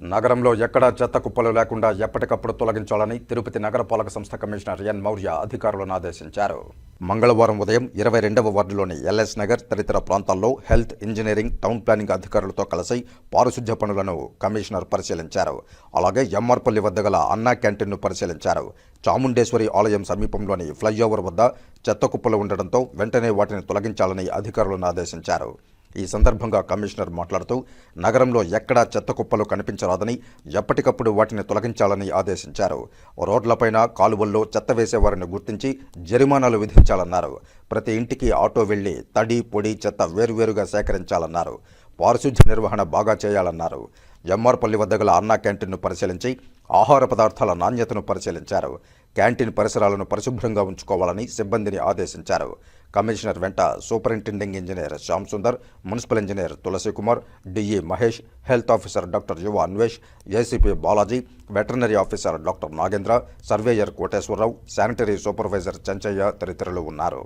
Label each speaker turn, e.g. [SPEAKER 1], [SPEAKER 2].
[SPEAKER 1] నగరంలో ఎక్కడా చెత్త కుప్పలు లేకుండా ఎప్పటికప్పుడు తొలగించాలని తిరుపతి నగరపాలక సంస్థ కమిషనర్ ఎన్ మౌర్య అధికారులను ఆదేశించారు. మంగళవారం ఉదయం ఇరవై రెండవ వార్డులోని ఎల్ఎస్ నగర్ తదితర ప్రాంతాల్లో హెల్త్ ఇంజనీరింగ్ టౌన్ ప్లానింగ్ అధికారులతో కలిసి పారిశుద్ధ్య పనులను కమిషనర్ పరిశీలించారు. అలాగే ఎంఆర్పల్లి వద్ద గల అన్నా క్యాంటీన్ను పరిశీలించారు. చాముండేశ్వరి ఆలయం సమీపంలోని ఫ్లైఓవర్ వద్ద చెత్త కుప్పలు ఉండడంతో వెంటనే వాటిని తొలగించాలని అధికారులను ఆదేశించారు. ఈ సందర్భంగా కమిషనర్ మాట్లాడుతూ నగరంలో ఎక్కడా చెత్త కుప్పలు కనిపించరాదని ఎప్పటికప్పుడు వాటిని తొలగించాలని ఆదేశించారు. రోడ్లపైన కాలువల్లో చెత్త వేసేవారిని గుర్తించి జరిమానాలు విధించాలన్నారు. ప్రతి ఇంటికి ఆటో వెళ్ళి తడి పొడి చెత్త వేరువేరుగా సేకరించాలన్నారు. పారిశుధ్య నిర్వహణ బాగా చేయాలన్నారు. ఎంఆర్పల్లి వద్ద గల అన్నా క్యాంటీన్ను పరిశీలించి ఆహార పదార్థాల నాణ్యతను పరిశీలించారు. క్యాంటీన్ పరిసరాలను పరిశుభ్రంగా ఉంచుకోవాలని సిబ్బందిని ఆదేశించారు. కమిషనర్ వెంట superintending engineer Shyam Sundar municipal engineer Tulasi Kumar DE Mahesh health officer doctor Yuva Anvesh ACP Balaji veterinary officer doctor Nagendra surveyor Koteswararao sanitary supervisor Chenchaiah తదితరులు ఉన్నారు.